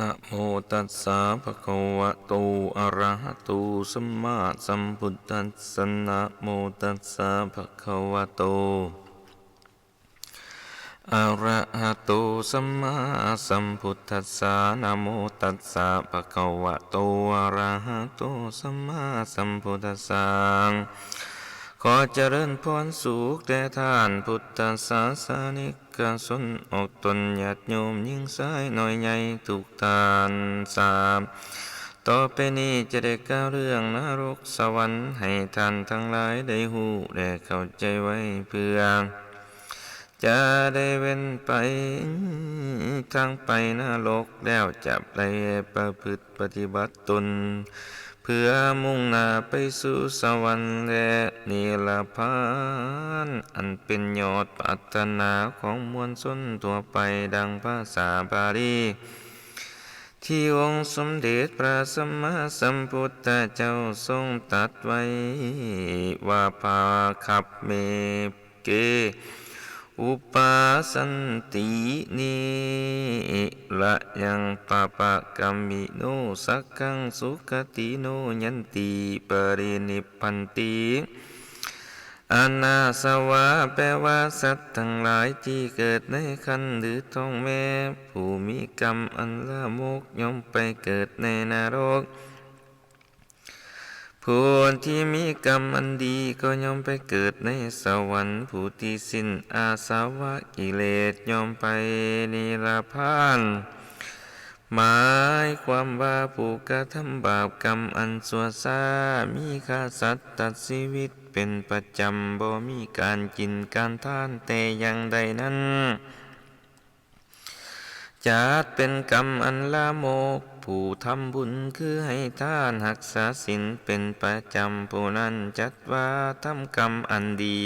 นะโมตัสสะภะคะวะโต อะระหะโต สัมมาสัมพุทธัสสะนะโมตัสสะภะคะวะโต อะระหะโต สัมมาสัมพุทธัสสะนะโมตัสสะภะคะวะโต อะระหะโต สัมมาสัมพุทธัสสะขอเจริญพรสุขแด่ท่านพุทธศาสนิก ชนออกตนญาติโยมยิ่งสายน้อยใหญ่ทุกทานสามต่อไปนี้จะได้กล่าวเรื่องนรกสวรรค์ให้ท่านทั้งหลายได้หูและเข้าใจไว้เพื่อจะได้เว้นไปทางไปนรกแล้วจะไปประพฤติปฏิบัติตน เพื่อมุ่งหน้าไปสู่สวรรค์และนิรพานอันเป็นยอดปรารถนาของมวลชนทั่วไปดังภาษาบาลีที่องค์สมเด็จพระสัมมาสัมพุทธเจ้าทรงตัดไว้ ว่าภาคับเมเก อุปาสันตินิละยังปะปะกัมมิโนสักขังสุขติโนยันติปรินิพันติอานาสวะแปลว่าสัตว์ทั้งหลายที่เกิดในคันหรือท้องแม่ ผู้มีกรรมอันละโมกย่อมไปเกิดในนรก ผู้ที่มีกรรมอันดีก็ย่อมไปเกิดในสวรรค์ผู้ที่สิ้นอาสาวะกิเลสย่อมไปนิรพานหมายความว่าผู้กระทำบาปกรรมอันสัวซามีค่าสัตว์ตัดชีวิตเป็นประจำบ่มีการกินการทานแต่อย่างใดนั้นจัดเป็นกรรมอันละโมก ผู้ทำบุญคือให้ทานหักษาศีลเป็นประจำผู้นั้นจัดว่าทำกรรมอันดี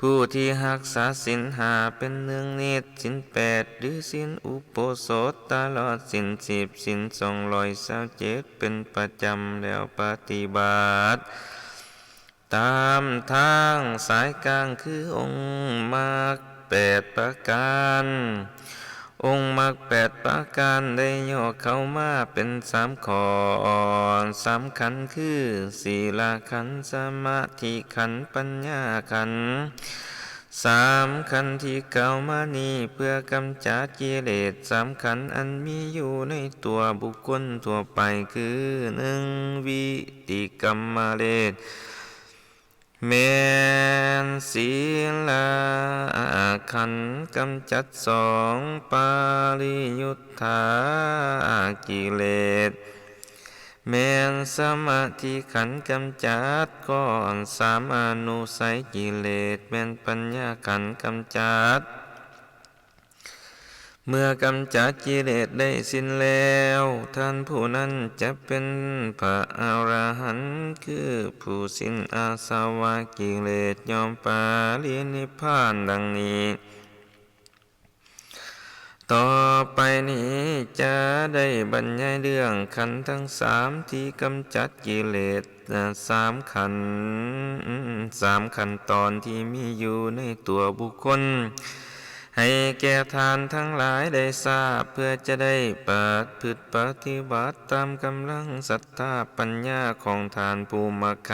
ผู้ที่หักษาศีลหาเป็นเนืองเนตรศีลแปดหรือศีลอุปโสถตลอดศีลสิบศีลสองร้อยสาเจ็ดเป็นประจำแล้วปฏิบัติตามทางสายกลางคือองค์มรรคแปดประการ องค์มรรคแปดประการได้ย่อเข้ามาเป็นสามข้อสามขันคือศีลขันสมาธิขันปัญญาขันสามขันที่เก่ามานี้เพื่อกำจัดกิเลสสามขันอันมีอยู่ในตัวบุคคลทั่วไปคือหนึ่งวิติกรรมเลส เมนศีลาขันกำจัดสองปาริยุทธากิเลสแมนสมาธิขันกำจัดก้อนสามอนุสัยกิเลสแมนปัญญาขันกำจัด เมื่อกำจัดกิเลสได้สิ้นแล้ว ท่านผู้นั้นจะเป็นพระอรหันต์คือผู้สิ้นอาสวะกิเลสยอมปาลินิพพานดังนี้ ต่อไปนี้จะได้บรรยายเรื่องขันธ์ทั้งสามที่กำจัดกิเลสสามขันธ์สามขันตอนที่มีอยู่ในตัวบุคคล ให้แก่ทานทั้งหลายได้ทราบเพื่อจะได้ปฏิพฤติปฏิบัติตามกำลังศรัทธาปัญญาของทานภูมิไค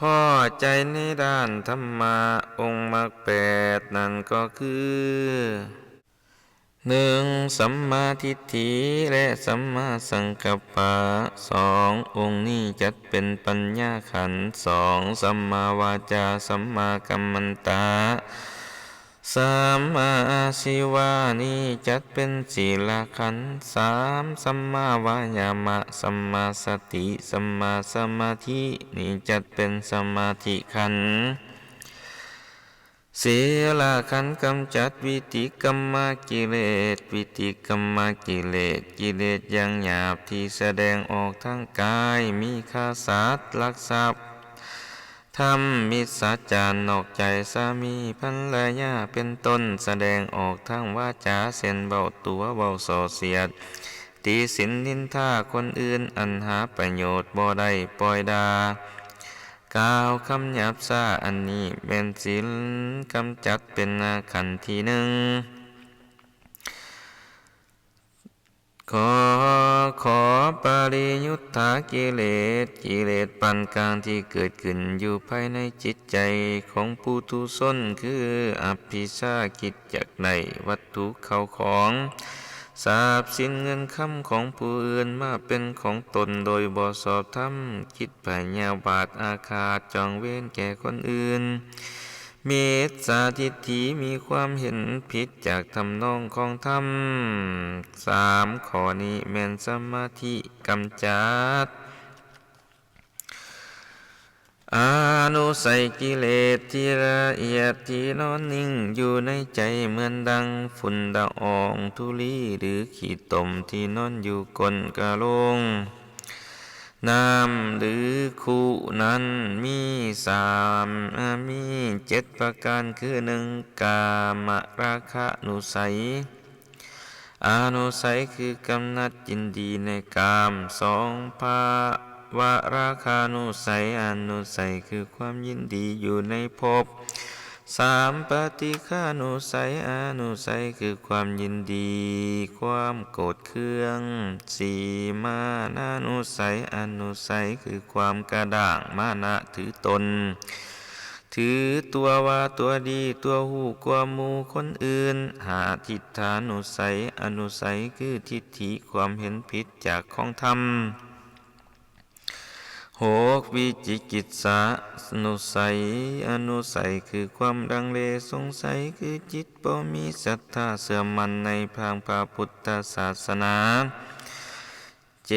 พ่อใจในด้านธรรมะองค์มรรคแปดนั่นก็คือหนึ่งสัมมาทิฏฐิและสัมมาสังกัปปะสององค์นี้จัดเป็นปัญญาขันธ์สองสัมมาวาจาสัมมากัมมันตะ สัมมาอาชีวานี้จัดเป็นศีลขันธ์สามสัมมาวายามะสัมมาสติสัมมาสมาธินี้จัดเป็นสมาธิขันธ์ศีลขันธ์กำจัดวิติกรรมกิเลสวิติกรรมกิเลสกิเลสอย่างหยาบที่แสดงออกทางกายมีค่าสัตว์ลักทรัพย์ ทำมิสัจานนอกใจสามีภรรยาเป็นต้นแสดงออกทางวาจาเส้นเบาตัวเบาโสเสียด ตีสินนินท่าคนอื่นอันหาประโยชน์บ่ได้ปล่อยดากล่าวคำหยาบซาอันนี้เป็นศีลกำจัดเป็นขันธ์ที่หนึ่ง ขอขอปริยุทธากิเลสกิเลสปานกลางที่เกิดขึ้นอยู่ภายในจิตใจของผู้ทุชนคืออภิชากิจจากในวัตถุเข้าของทราบสินเงินคำของผู้อื่นมาเป็นของตนโดยบ่สอบธรรมคิดไปแนวบาทอาฆาตจองเว้นแก่คนอื่น เมตสาทิฏฐิมีความเห็นผิดจากทำนองของธรรมสามข้อนี้แม่นสมาธิกำจัดอนุใสกิเลสที่ละเอียดที่นอนนิ่งอยู่ในใจเหมือนดังฝุ่นดะอองทุลีหรือขีดตมที่นอนอยู่กลกะโลง น้ำหรือคู่นั้นมีสามมีเจ็ดประการคือหนึ่งกามราคะนุสัย อานุสัยคือกำนัดยินดีในกามสองภาวะราคานุสัยอนุสัยคือความยินดีอยู่ในภพ สามปฏิฆานุสัยอนุสัยคือความยินดี ความโกรธเคืองสี่มานานุสัยอนุสัยคือความกระด่างมานะถือตน ถือตัวว่าตัวดีตัวหูกว่ามูคนอื่น หาทิฏฐานุสัยอนุสัยคือทิฏฐิความเห็นผิดจากของธรรม หกวิจิกิจสานุสัย อนุสัยคือความดังเลสงสัยคือจิตบ่มีศรัทธาเสื่อมมันในทางพระพุทธศาสนาเจ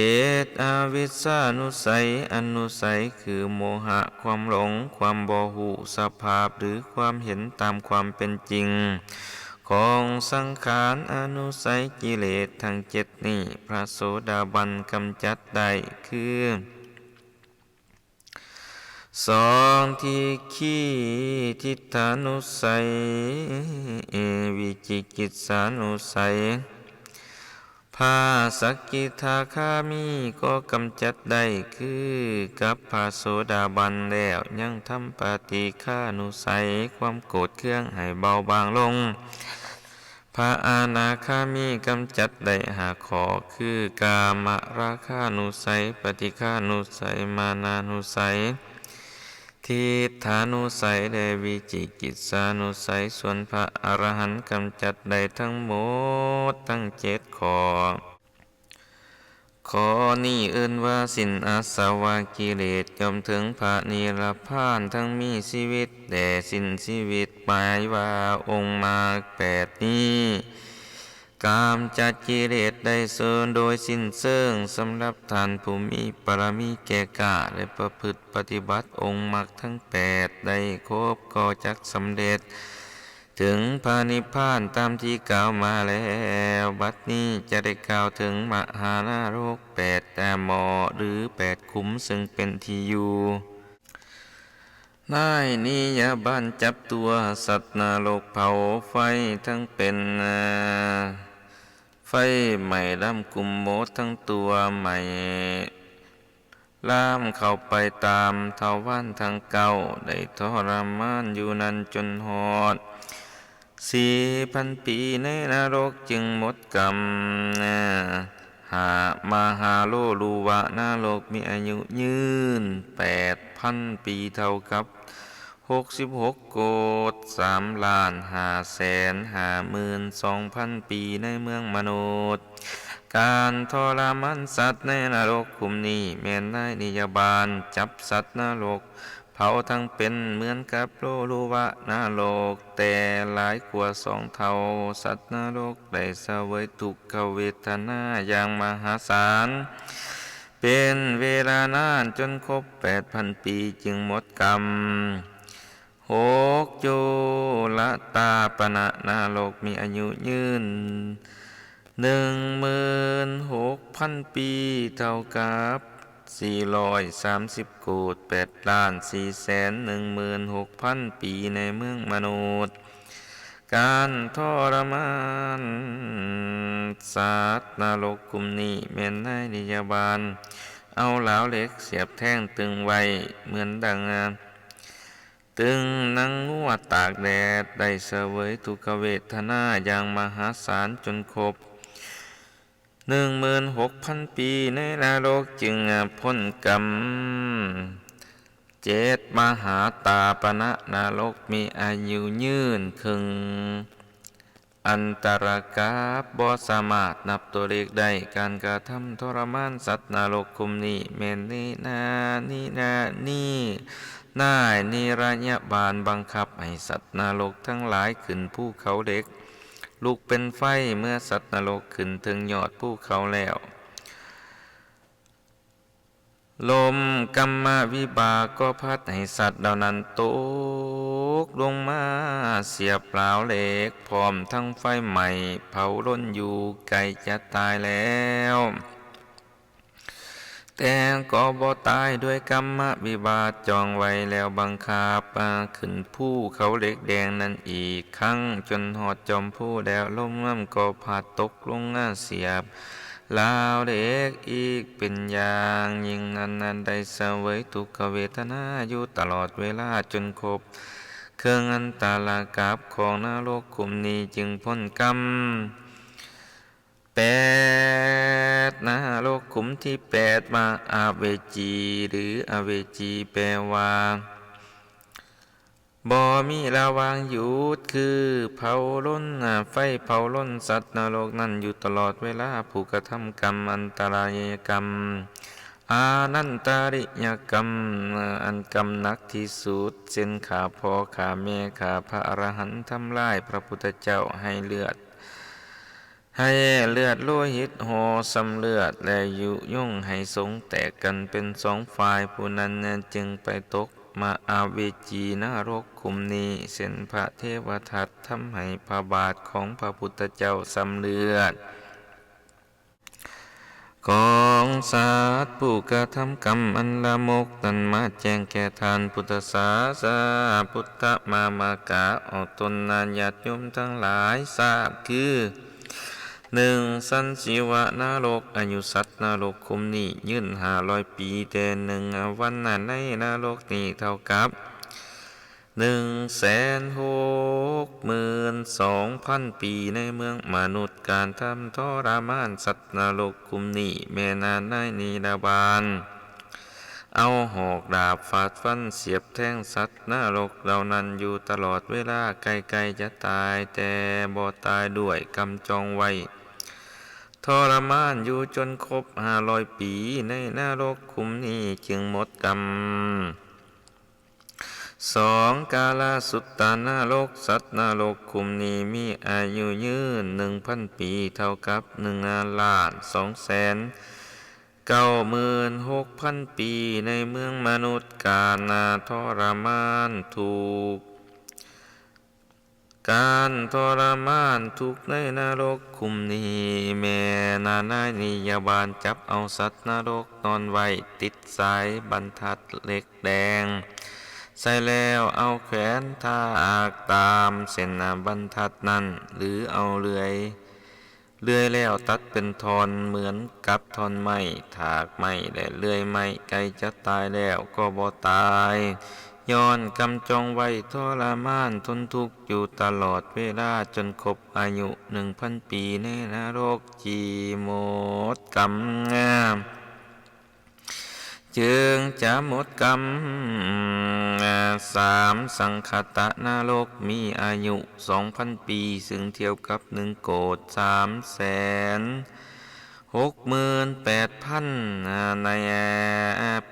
ตอาวิสานุสัย อนุสัยคือโมหะความหลง ความบอหูสภาพหรือความเห็นตามความเป็นจริง ของสังขารอนุสัยกิเลสทั้งเจ็ดนี้พระโสดาบันกำจัดได้คือ สองที่ขี้ทิฏฐานุสัยเอวิจิกิจสานุสัยภาสกกิทาคามีก็กำจัดได้คือกับพาโสดาบันแล้วยังทำปฏิฆานุสัยความโกรธเครื่องให้เบาบางลง พระอานาคามีกำจัดได้หาขอคือกามราคานุสัย ปฏิฆานุสัย มานานุสัย ทิฐานุสัยได้วิจิกิจสานุสัยส่วนพระอรหันต์กำจัดได้ทั้งหมดทั้งเจ็ดขอข้อนี้เอิ้นว่าสินอาสวะกิเลสย่อมถึงพระนิรพานทั้งมีชีวิต แต่สินชีวิตหมายว่าองค์มากแปดนี้ กามจัดกิเลสได้เสริญโดยสิ้นเชิงสำหรับท่านผู้มีปรมีแก่กาและประพฤติปฏิบัติองค์มรรคทั้งแปดได้ครบก็จักสำเร็จ ถึงพานิพานตามที่กล่าวมาแล้วบัดนี้จะได้กล่าวถึงมหานาโรกแปดแต่หมอหรือแปดขุมซึ่งเป็นที่อยู่นายนิยาบันจับตัวสัตว์นรกเผาไฟทั้งเป็นอา ไฟใหม่ล่ำกลุ่มโมดทั้งตัวใหม่ ล่ามเข้าไปตามเทาวันทางเก่า ได้ทรมานอยู่นั้นจนหอด สี่พันปีในนรกจึงหมดกรรมหามาหาโลลูวะนรกมีอายุยืนแปดพันปีเท่ากับ หกสิบหกโกดสามล้านห้าแสนห้าหมื่นสองพันปีในเมืองมนุษย์ การทรมานสัตว์ในนรกคุมนี้แม่นได้นิยบาลจับสัตว์นรก เผาทั้งเป็นเหมือนกับโลลูวะนรก แต่หลายกว่าสองเท่าสัตว์นรกได้เสวยทุกขเวทนาอย่างมหาศาลเป็นเวลานานจนครบแปดพันปีจึงหมดกรรม กโจละตาปณะนาโลกมีอายุยืนหนึ่งหมื่นหกพันปีเท่ากับสี่ร้อยสามสิบโกดแปดล้านสี่แสนหนึ่งหมื่นหกพันปีในเมืองมนุษย์ การทรมานสัตว์นรกกลุ่มนี้แม่นนายนิยาบาล เอาเหลาเหล็กเสียบแท่งตึงไว้เหมือนดังงาน ตึงนังงัวตากแดด ได้เสวยทุกเวทนาอย่างมหาศาลจนครบหนึ่งหมื่นหกพันปีในนรกจึงพ้นกรรม เจ็ดมหาตาปณะนรกมีอายุยืนคึง อันตรกาบบสามารถนับตัวเลขได้การกระทำทรมานสัตว์นรกคุมนี้เมนนี่นานี่นานี่ นายนิรญาบาลบังคับให้สัตว์นรกทั้งหลายขึ้นภูเขาเด็ก ลูกเป็นไฟเมื่อสัตว์นรกขึ้นถึงยอดภูเขาแล้ว ลมกรรมวิบากก็พัดให้สัตว์เหล่านั้นตกลงมาเสียเปล่าเหล็กพร้อมทั้งไฟใหม่ เผาล้นอยู่ไกลจะตายแล้ว แต่ก็บ่ตายด้วยกรรมวิบากจองไว้แล้วบังคับอ่าขึ้นผู้เขาเหล็กแดงนั้นอีกครั้ง จนหอดจอมผู้แล้วลมน้ำก็พาดตกลงหน้าเสียบลาวเด็กอีกเป็นอย่างยิ่งนันนั้นได้เสวยทุกขเวทนาอยู่ตลอดเวลาจนครบเครื่องอันตาลากับของนรกคุมนี้จึงพ้นกรรม แปดนะโลกขุมที่แปดมาอาเวจี หรืออเวจีแปลว่าบ่มีระวางหยุดคือเผาล้นอ่าไฟเผาล้นสัตว์นรกนั่นอยู่ตลอดเวลาผู้กระทำกรรมอันตรายกรรม อานันตาริยกรรมอันกรรมนักที่สุดเส้นขาพอขาแม่ขาพระอรหันต์ทำลายพระพุทธเจ้าให้เลือด ให้เลือดโลหิตโหสำเลือด และยุย่งให้สงแตกกันเป็นสองฝ่ายผู้นั้นจึงไปตกมาอาเวจีนรกคุมนี้เส้นพระเทวทัตทำให้พระบาทของพระพุทธเจ้าสำเลือด ของสัตว์ผู้กระทำกรรมอันละมกนั้นมาแจ้งแก่ทานพุทธศาสาพุทธมามากาออกตนนานญาติโยมทั้งหลายทราบคือ หนึ่งสันสิวะนรกอายุสัตว์นรกคุมนี้ยืนห้าร้อยปีแต่หนึ่งวันนั้นในนรกนี้เท่ากับหนึ่งแสนหกหมื่นสองพันปีในเมืองมนุษย์การทำทรมานสัตว์นรกคุมนี้แม่นานในนีดาบาลเอาหอกดาบฟาดฟันเสียบแท่งสัตว์นรกเหล่านั้นอยู่ตลอดเวลาไกลๆจะตายแต่บ่ตายด้วยกำจองไว้ ทรมานอยู่จนครบห้าร้อยปีในนรกคุมนี้จึงหมดกรรมสองกาลาสุตตานรกสัตว์นรกคุมนี้มีอายุยืนหนึ่งพันปีเท่ากับหนึ่งล้านสองแสนเก้าหมื่นหกพันปีในเมืองมนุษย์กานาทรมานถูก การทรมานทุกในนรกคุมนี้แม่นานานิยาบาลจับเอาสัตว์นรกนอนไว้ติดสายบรรทัดเหล็กแดง ใส่แล้วเอาแขนท่ากตามเส้นบรรทัดนั้น หรือเอาเลื่อยเลื่อยแล้วตัดเป็นทอนเหมือนกับทอนไม้ถากไม้และเลื่อยไม้ไกลจะตายแล้วก็บ่ตาย ย้อนกำจองไว้ทรมานทนทุกข์อยู่ตลอดเวลาจนครบอายุหนึ่งพันปีในนรกจีโมดกำงามจึงจะหมดกรรมสามสังคตะนรกมีอายุสองพันปี ซึ่งเทียวกับหนึ่งโกดสามแสนหกหมื่นแปดพันใน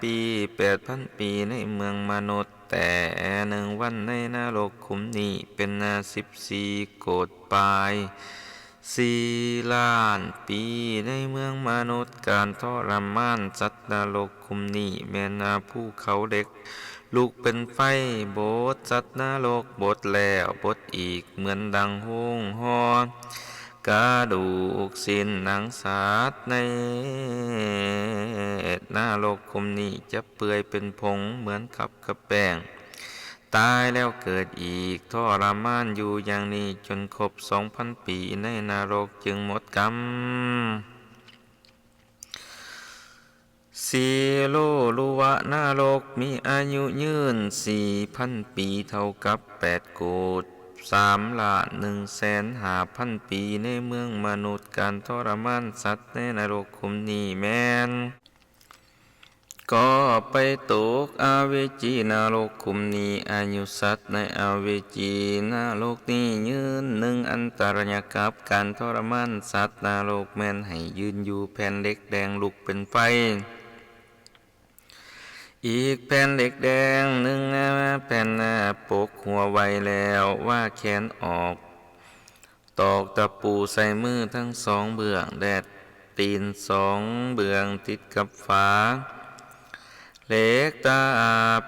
ปีแปดพันปีในเมืองมนุษย์ แต่หนึ่งวันในนรกขุมนี้เป็นนาสิบสี่โกดปลายสี่ล้านปีในเมืองมนุษย์การทรมานสัตว์นรกคุมนี้แม่นาภูเขาเด็ก ลูกเป็นไฟโบดสัตว์นรกบดแล้วบดอีกเหมือนดังห้งหอน กระดูกสิ้นหนังสัตว์ในนรกคมนี้จะเปื่อยเป็นผงเหมือนขับกระแป้ง ตายแล้วเกิดอีกทรมานอยู่อย่างนี้จนครบสองพันปีในนรกจึงหมดกรรมสีโลลุวะนรกมีอายุยืนสี่พันปีเท่ากับแปดโกด สามล้านหนึ่งแสนหาพันปีในเมืองมนุษย์การทรมานสัตว์ในนรกคุมนี้แมนก็ไปตกอาเวจีนรกคุมนี้อายุสัตว์ในอาเวจีนรกนี้ยืนหนึ่งอันตรายกับการทรมานสัตว์นรกแมนให้ยืนอยู่แผ่นเล็กแดงลุกเป็นไฟ อีกแผ่นเหล็กแดงหนึ่งแผ่นหน้าปกหัวไวแล้วว่าแขนออก ตอกตะปูใส่มือทั้งสองเบื้องแดดตีนสองเบื้องติดกับฝาเล็กตา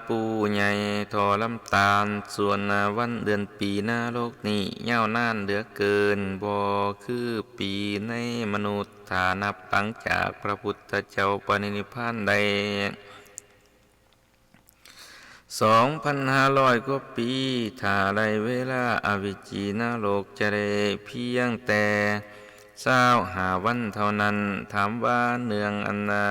ปูใหญ่ทอลำตาล ส่วนวันเดือนปีหน้าโลกนี้ยาวนานเหลือเกินบ่คือปีในมนุษย์ฐานับตั้งจากพระพุทธเจ้าปณินิพพานใด สองพันห้าร้อยกว่าปีถ้าได้เวลาอาวิจีนาโลกจะได้เพียงแต่เศร้าหาวันเท่านั้น ถามว่าเนืองอันนา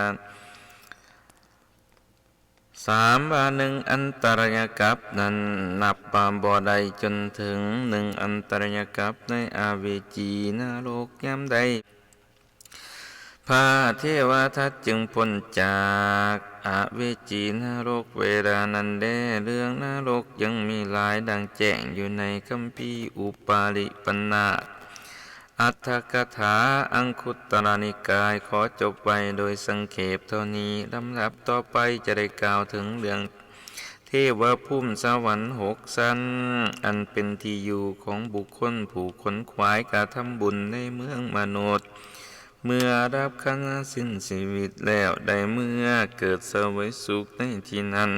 สามบาหนึ่งอันตรยกับนั้นนับปามบ่อใดจนถึงหนึ่งอันตรยกับในอาเวจีนาโลกยามใด พระเทวทัตจึงพ้นจากอาเวจีนรกเวลานันแดเรื่องนรกยังมีหลายดังแจ้งอยู่ในคัมภีร์อุปาลิปนาตอัตถกถาอังคุตรนิกายขอจบไว้โดยสังเขปเท่านี้ลำดับต่อไปจะได้กล่าวถึงเรื่องเทวภูมิสวรรค์หกสั้น อันเป็นที่อยู่ของบุคคลผู้ขนขวายการทำบุญในเมืองมนุษย์ เมื่อรับขันสิ้นชีวิตแล้วได้เมื่อเกิดเสวยสุขในที่นั้น